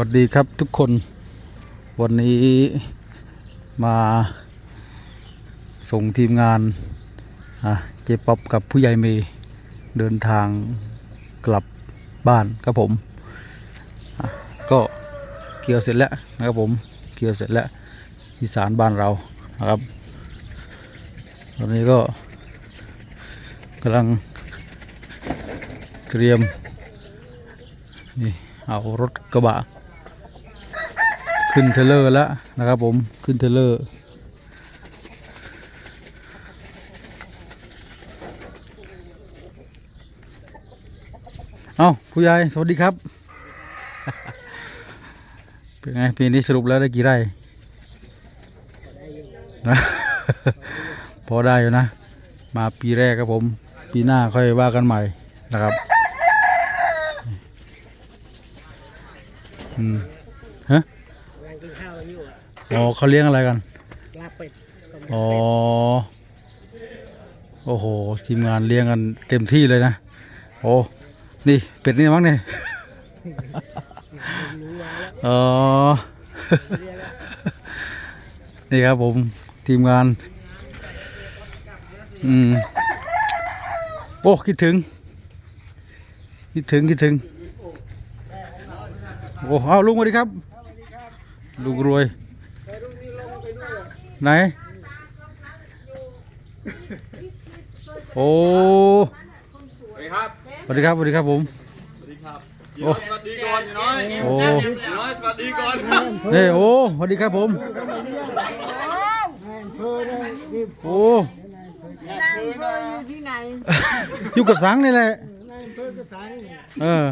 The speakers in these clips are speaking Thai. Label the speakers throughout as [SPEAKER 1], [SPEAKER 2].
[SPEAKER 1] วัสดีครับทุกคนวันนี้มาส่งทีมงานเจป๊อปกับผู้ใหญ่เมย์เดินทางกลับบ้านครับผม ก็เกี่ยวเสร็จแล้วนะครับผมเกี่ยวเสร็จแล้วอีสานบ้านเรานะครับตอนนี้ก็กำลังเตรียมนี่เอารถกระบะ ขึ้นเทเลอร์แล้วนะครับผมขึ้นเทเลอร์เอาผู้ใหญ่สวัสดีครับ เป็นไงปีนี้สรุปแล้วได้กี่ไร่นะพอได้อยู่นะ มาปีแรกครับผม ปีหน้าค่อยว่ากันใหม่นะครับอืมฮะ
[SPEAKER 2] กำลังกินข้าวกัน อยู่อะ
[SPEAKER 1] อ๋อเขาเลี้ยงอะไรกัน
[SPEAKER 2] ลาบเป็ดต้ม
[SPEAKER 1] อ๋อโอ้โหทีมงานเลี้ยงกันเต็มที่เลยนะโอ้นี่เป็ดนี่มั้งเนี่ย
[SPEAKER 2] รู้มาแล้ว
[SPEAKER 1] อ๋อ
[SPEAKER 2] เรียกแล้ว
[SPEAKER 1] นี่ครับผมทีมงาน อืมโอ้คิดถึง คิดถึงคิดถึง โอ้เอาลุงสวัสดีครับ ลุงรวย ไหน โอ้
[SPEAKER 3] สวัสดีครับ
[SPEAKER 1] สวัสดีครับสวัสดีครับผม
[SPEAKER 3] สวัสดีครับพี่น้อยสวัสดีก่อนพี่น้อย
[SPEAKER 1] โอ้
[SPEAKER 3] พี่น้อยสวัสดีก่อน
[SPEAKER 1] นี่โอ้สวัสดีครับผม
[SPEAKER 2] เพื่อนนี่
[SPEAKER 1] โอ้
[SPEAKER 2] นายอำเภออยู่ที่ไหน
[SPEAKER 1] อยู่กับสังนี่แหละ
[SPEAKER 2] นายอำเภอกระสัง
[SPEAKER 1] เออ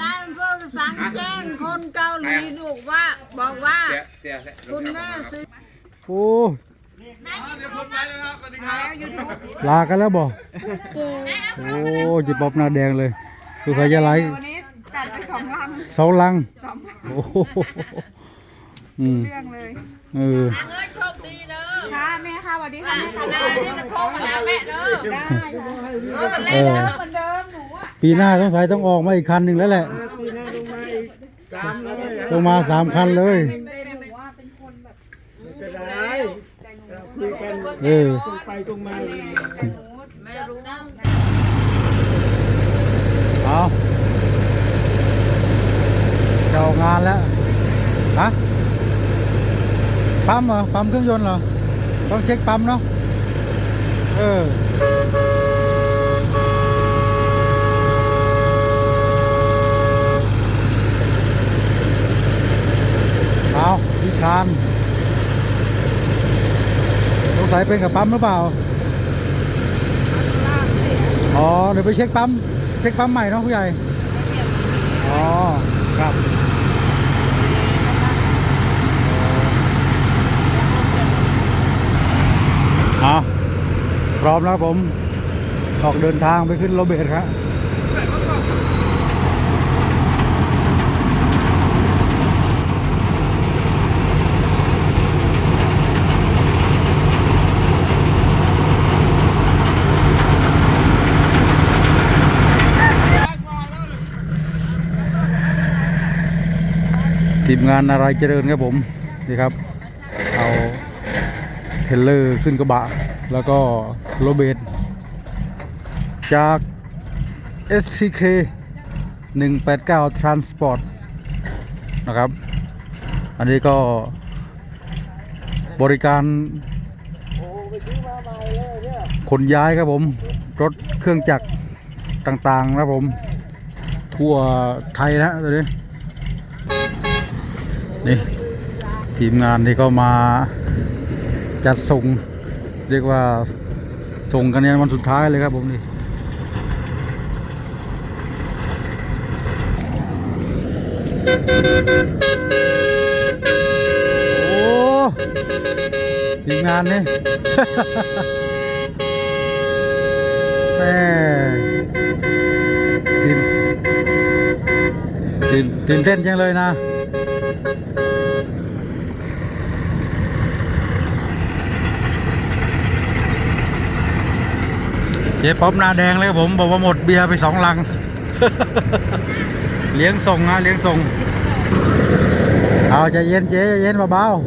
[SPEAKER 4] นายอำเภอกระสังแจ้งคนเกาหลีลูกว่า บอกว่า
[SPEAKER 3] เสียเสีย
[SPEAKER 4] คุณแม่ซื้อ
[SPEAKER 1] โอ้
[SPEAKER 3] เดี๋ยวผมไปแล้วครับสวัสดีครับ
[SPEAKER 1] ลากันแล้วบ่โอ้จิบปอบหน้าแดงเลยดูสายยาไหล
[SPEAKER 4] วันนี้จัดไปสองลัง
[SPEAKER 1] สองลัง
[SPEAKER 4] สอง
[SPEAKER 1] โอ้โหอืม
[SPEAKER 4] เรื่องเลย
[SPEAKER 1] เออ
[SPEAKER 4] เงินโชคดีเด้อค่ะแม่ค่ะสวัสดีค่ะแม่ค่ะได้นี่กระทงมาแล้วแม่เด้อได้เออ
[SPEAKER 1] เออ
[SPEAKER 4] เหมือนเดิมหนูอะ
[SPEAKER 1] ปีหน้าต้องสายต้องออกมาอีกคันหนึ่งแล้วแหละ
[SPEAKER 2] ปีหน้าลงมาอีกสามแล้วเลย
[SPEAKER 1] ต้องมาสามคันเลย
[SPEAKER 2] จะได้เราคุยกัน
[SPEAKER 1] เออ
[SPEAKER 2] ตรงไปตรงมา
[SPEAKER 4] ไม่รู้
[SPEAKER 1] เอาจะงานแล้วฮะปั๊มเหรอปั๊มเครื่องยนต์เหรอต้องเช็คปั๊มเนาะเออเอาวิชาน สัยเป็นกับปั๊มหรือเปล่า อ๋อเดี๋ยวไปเช็คปั๊ม เช็คปั๊มใหม่เนาะผู้ใหญ่ อ๋อ ครับเอาพร้อมแล้วผม ออกเดินทางไปขึ้นโรเบิร์ตครับ ทีมงานอะไรเจริญครับผมนี่ครับ เอาเทรลเลอร์ขึ้นกระบะ แล้วก็โรเบตจาก STK 189 Transport นะครับ อันนี้ก็บริการขนย้ายครับผม รถเครื่องจักรต่างๆนะครับผม ทั่วไทยนะตัวนี้ นี่ทีมงานนี่ก็มาจัดส่งเรียกว่าส่งกันเนี่ยวันสุดท้ายเลยครับผมนี่โอ้ทีมงานนี่ แม่ตื่นตื่นเต้นจังเลยนะ จ๊ป๊อปหน้าแดงเลยครับผม บอกว่าหมดเบียร์ไปสองลัง เลี้ยงส่งนะเลี้ยงส่ง เอาใจเย็นเจ๊ใจเย็นเบาๆ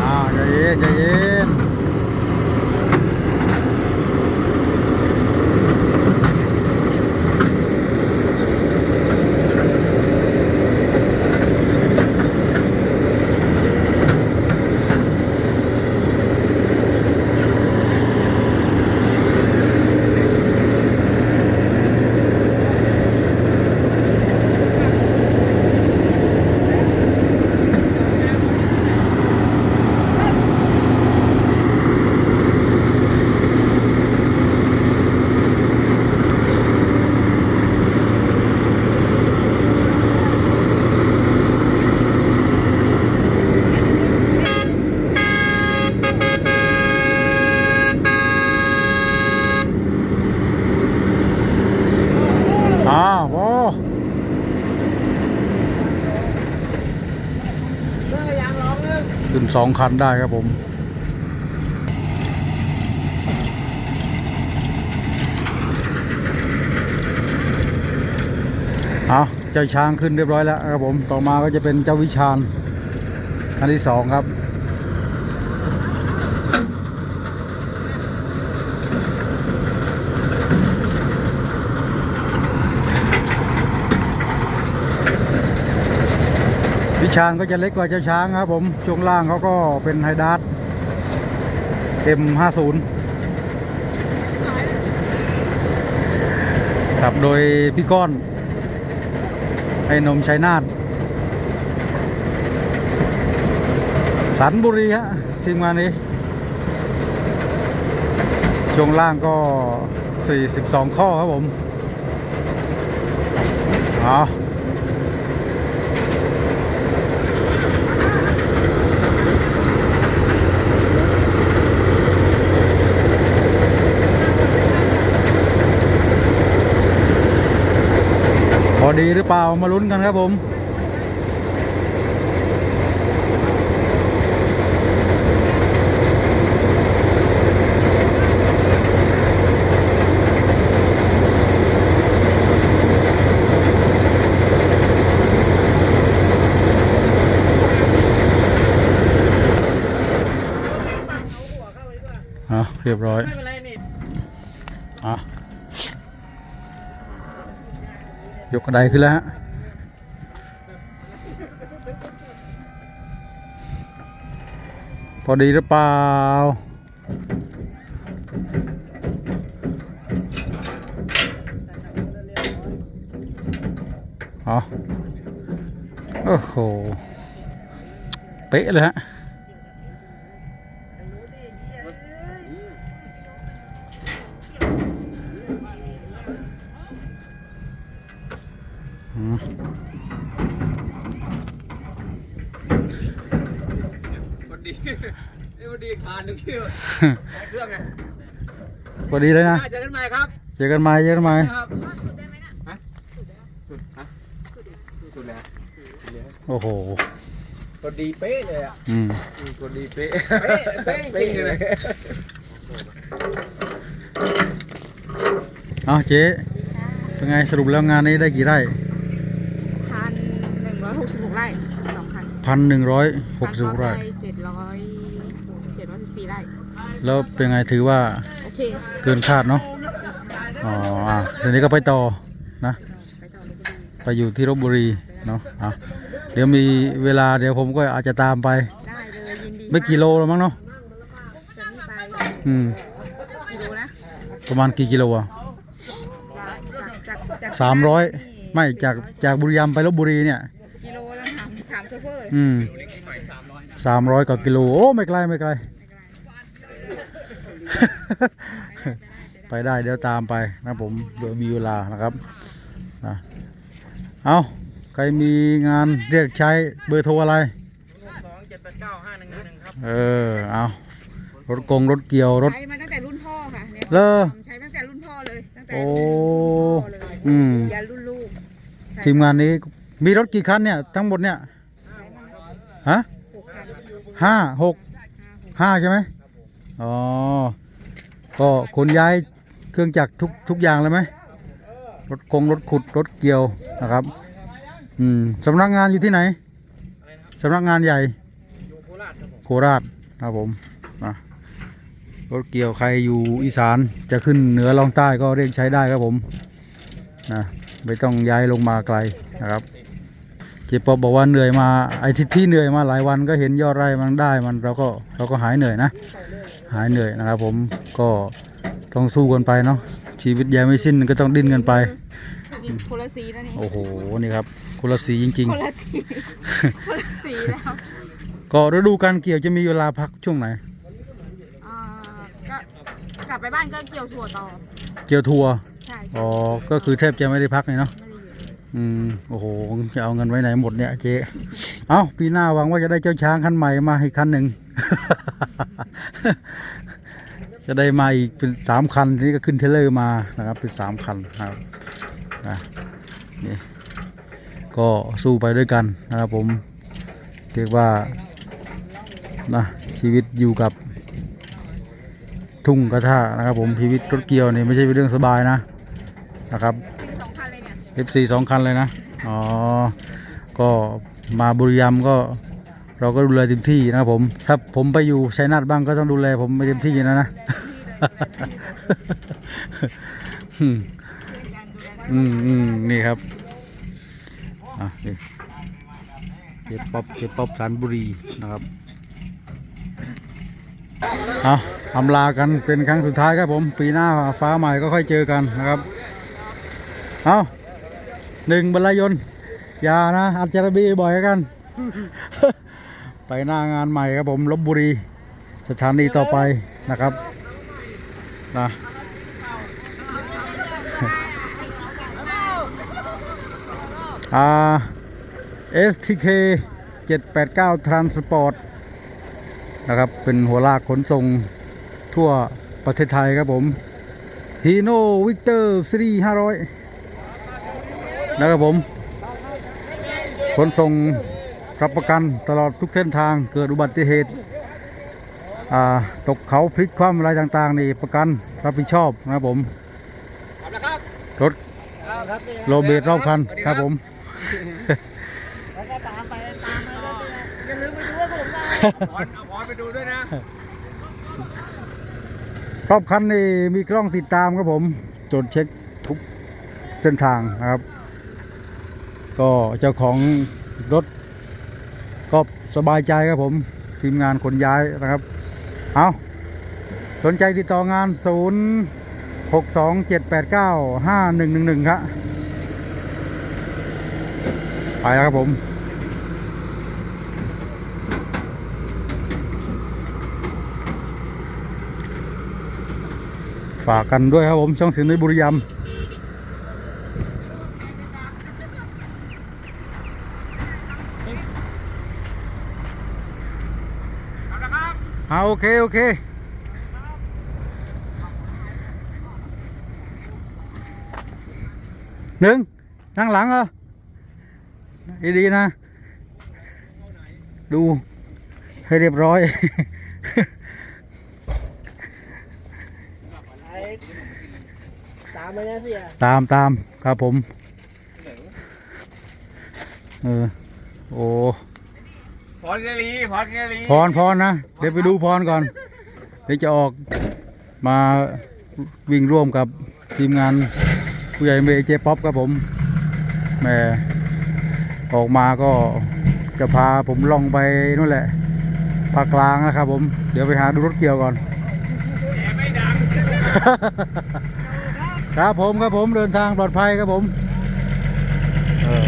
[SPEAKER 1] เอาใจเย็นใจเย็น อ้าวโอ้ขึ้น สองคันได้ครับผมเอาเจ้าช้างขึ้นเรียบร้อยแล้วครับผม ต่อมาก็จะเป็นเจ้าวิชาญคันที่สองครับ ชาญก็จะเล็กกว่าเจ้าช้างครับผมช่วงล่างเขาก็เป็นไฮดาร์ M50 ครับโดยพี่ก้อนไอ้นมชัยนาทสันบุรีฮะทีมงานนี้ช่วงล่างก็ 42 ข้อครับผม เอา พอดีหรือเปล่ามาลุ้นกันครับผมอะเรียบร้อย
[SPEAKER 2] ไม่เป็นไรนี่
[SPEAKER 1] อะ ยกกระไดขึ้นแล้วฮะพอดีหรือเปล่าอ๋อโอ้โห เป๊ะเลยฮะ
[SPEAKER 3] นี่พอดีคานหนึ่งคิวใช้เครื่องไง
[SPEAKER 1] พอดีเลยนะ
[SPEAKER 3] น่าเจอกันใหม่ครับ
[SPEAKER 1] เจอกันใหม่เจอกันใหม่
[SPEAKER 3] ครับฮะสุดฮะสุดแล้ว
[SPEAKER 1] โอ้โห
[SPEAKER 3] พอดีเป๊ะเลยอะ
[SPEAKER 1] อืม
[SPEAKER 3] พอดีเป๊ะเป๊ะเป๊ะจริงเลย
[SPEAKER 1] เอาเจ๊เป็นไงสรุปแล้วงานนี้ได้กี่ไร่
[SPEAKER 4] พันหนึ่งร้อยหกสิบหกไร่สองพัน
[SPEAKER 1] พันหนึ่งร้อยหกสิบไร่
[SPEAKER 4] เจ็ดร้อยเจ็ดร้อยสิบสี่ไร่
[SPEAKER 1] แล้วเป็นไงถือว่า
[SPEAKER 4] โอเค
[SPEAKER 1] เกินคาดเนาะอ๋ออะเดี๋ยวนี้ก็ไปต่อนะ
[SPEAKER 4] ไปต่อเลยก็ดี
[SPEAKER 1] ไปอยู่ที่ลบบุรีเนาะอะเดี๋ยวมีเวลาเดี๋ยวผมก็อาจจะตามไป
[SPEAKER 4] ได้เลยยินดี
[SPEAKER 1] ไม่กี่โลแล้วมั้งเนาะ
[SPEAKER 4] จะนี่ไป
[SPEAKER 1] อืม
[SPEAKER 4] กิโลนะ
[SPEAKER 1] ประมาณกี่กิโลอะ
[SPEAKER 4] จากจากจากจาก
[SPEAKER 1] สามร้อย
[SPEAKER 4] นี่
[SPEAKER 1] ไม่จากจากบุรีรัมย์ไปลบบุรีเนี่ย
[SPEAKER 4] กิโลแล้วถามถามโชเฟอร์
[SPEAKER 1] อืมสามร้อยกว่ากิโลโอ้ไม่ไกลไม่ไกล ไปได้เดี๋ยวตามไปนะผมเดี๋ยวมีเวลานะครับนะเอาใครมีงานเรียกใช้เบอร์โทรอะไร
[SPEAKER 2] สองเจ็ดแปดเก้าห้าหนึ่งหนึ่งครับ
[SPEAKER 1] เออเอารถกงรถเกี่ยวรถ
[SPEAKER 4] ใช้มาตั้งแต่รุ่นพ่อค่ะเนี่ย
[SPEAKER 1] เลอ
[SPEAKER 4] ใช้ตั้งแต่รุ่นพ่อเลยตั้งแต่
[SPEAKER 1] โอ้
[SPEAKER 4] รุ่นพ่อเลย
[SPEAKER 1] อืม
[SPEAKER 4] ยันรุ่นลูกใช่
[SPEAKER 1] ทีมงานนี้มีรถกี่คันเนี่ยทั้งหมดเนี่ยฮะห้าหกห้าใช่ไหมอ๋อ ก็ขนย้ายเครื่องจักรทุกทุกอย่างเลยไหมรถคงรถขุดรถเกี่ยวนะครับ อืมสำนักงานอยู่ที่ไหนสำนักงานใหญ่
[SPEAKER 2] โคราชครับผม
[SPEAKER 1] โครับผมนะรถเกี่ยวใครอยู่อีสานจะขึ้นเหนือลองใต้ก็เรียกใช้ได้ครับผมนะไม่ต้องย้ายลงมาไกลนะครับเจ๊ปอบบอกว่าเหนื่อยมาไอ้ที่ที่เหนื่อยมาหลายวันก็เห็นยอดไร่มันได้มันเราก็เราก็หายเหนื่อยนะ หายเหนื่อยนะครับ ผมก็ต้องสู้กันไปเนาะชีวิตยังไม่สิ้นก็ต้องดิ้นกันไป
[SPEAKER 4] นี่คนละสีแล้วนี่
[SPEAKER 1] โอ้โหนี่ครับคนละสีจริง
[SPEAKER 4] คนละสีคนละสีแล้ว
[SPEAKER 1] ๆก็ฤดูการเกี่ยวจะมีเวลาพักช่วงไหน
[SPEAKER 4] อ่าก็กลับไปบ้านก็เกี่ยวถั่วต่อ
[SPEAKER 1] เกี่ยวทัวร์
[SPEAKER 4] ใช่
[SPEAKER 1] อ๋อก็คือแทบจะไม่ได้พักเลยเนาะ
[SPEAKER 4] ไม่ได้ อื
[SPEAKER 1] มโอ้โหจะเอาเงินไว้ไหนหมดเนี่ยเจ๊เอ้าปีหน้าหวังว่าจะได้เจ้าช้างคันใหม่มาอีกคันหนึ่ง จะได้มาอีกเป็นสามคันทีนี้ก็ขึ้นเทเลอร์มานะครับ เป็นสามคันครับนะนี่ก็สู้ไปด้วยกันนะครับผมเรียกว่านะชีวิตอยู่กับทุ่งกระทะนะครับผมชีวิตรถเกี่ยวนี่ไม่ใช่เป็นเรื่องสบายนะนะครับ
[SPEAKER 4] มีสองคันเลยเนี่ย
[SPEAKER 1] F4 สองคันเลยนะ อ๋อ ก็มาบุรีรัมย์ก็เราก็ดูแลเต็มที่นะครับผม ถ้าผมไปอยู่ชัยนาทบ้างก็ต้องดูแลผมไม่เต็มที่นะนะอืมอืมอืมนี่ครับ อะนี่เจ็บป๊อปเจ็บป๊อปสันบุรีนะครับเอาอำลากันเป็นครั้งสุดท้ายครับผม ปีหน้าฟ้าใหม่ก็ค่อยเจอกันนะครับ เอา หนึ่งบรรยนอย่านะอัจจารบีบ่อยกัน ไปหน้างานใหม่ครับผมลบบุรี สถานีต่อไปนะครับนะอ่า STK 789 Transport นะครับ เป็นหัวลากขนส่งทั่วประเทศไทยครับผมฮีโน่วิกเตอร์ซีรีส์500 นะครับผม ขนส่งรับประกันตลอดทุกเส้นทางเกิดอุบัติเหตุอ่าตกเขาพลิกคว่ำอะไรต่างๆ นี่ประกันรับผิดชอบนะครับผม
[SPEAKER 3] ขอบนะครับ
[SPEAKER 1] รถโรเบตรอบคันครับผม
[SPEAKER 3] พรเอาพรไปดูด้วยนะ
[SPEAKER 1] รอบคันนี่มีกล้องติดตามครับผมจดเช็คทุกเส้นทางนะครับ ก็เจ้าของรถก็สบายใจครับผมทีมงานขนย้ายนะครับเอาสนใจติดต่องาน 0 6 2 7 8 9 5 1 1 1 ครับไปแล้วครับผมฝากกันด้วยครับผมช่องเสียงในบุรีรัมย์ อ่าโอเค โอเค หนึ่งนั่งหลังเหรอดีๆนะ ดู ให้เรียบร้อย
[SPEAKER 2] ตามมาเนี่ยเสีย
[SPEAKER 1] ตามตามครับผม เออ โอ้
[SPEAKER 3] พรเกลีพรเกลี
[SPEAKER 1] พรพรนะ เดี๋ยวไปดูพรก่อน เดี๋ยวจะออกมาวิ่งร่วมกับทีมงานผู้ใหญ่เมย์เจป๊อปครับผมแหม่ออกมาก็จะพาผมล่องไปนู่นแหละภาคกลางนะครับผม เดี๋ยวไปหาดูรถเกี่ยวก่อน
[SPEAKER 3] ไม่ดัง
[SPEAKER 1] ครับผมครับผมเดินทางปลอดภัยครับผมเออ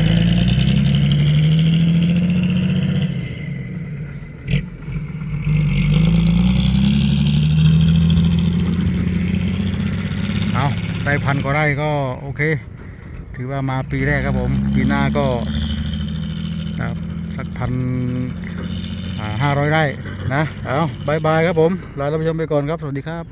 [SPEAKER 1] เอา ได้พันกว่าไร่ก็โอเค ถือว่ามาปีแรกครับผม ปีหน้าก็นะครับสักพันห้าร้อยไร่นะ เอาบายบายครับผมลาท่านผู้ชมไปก่อนครับ สวัสดีครับ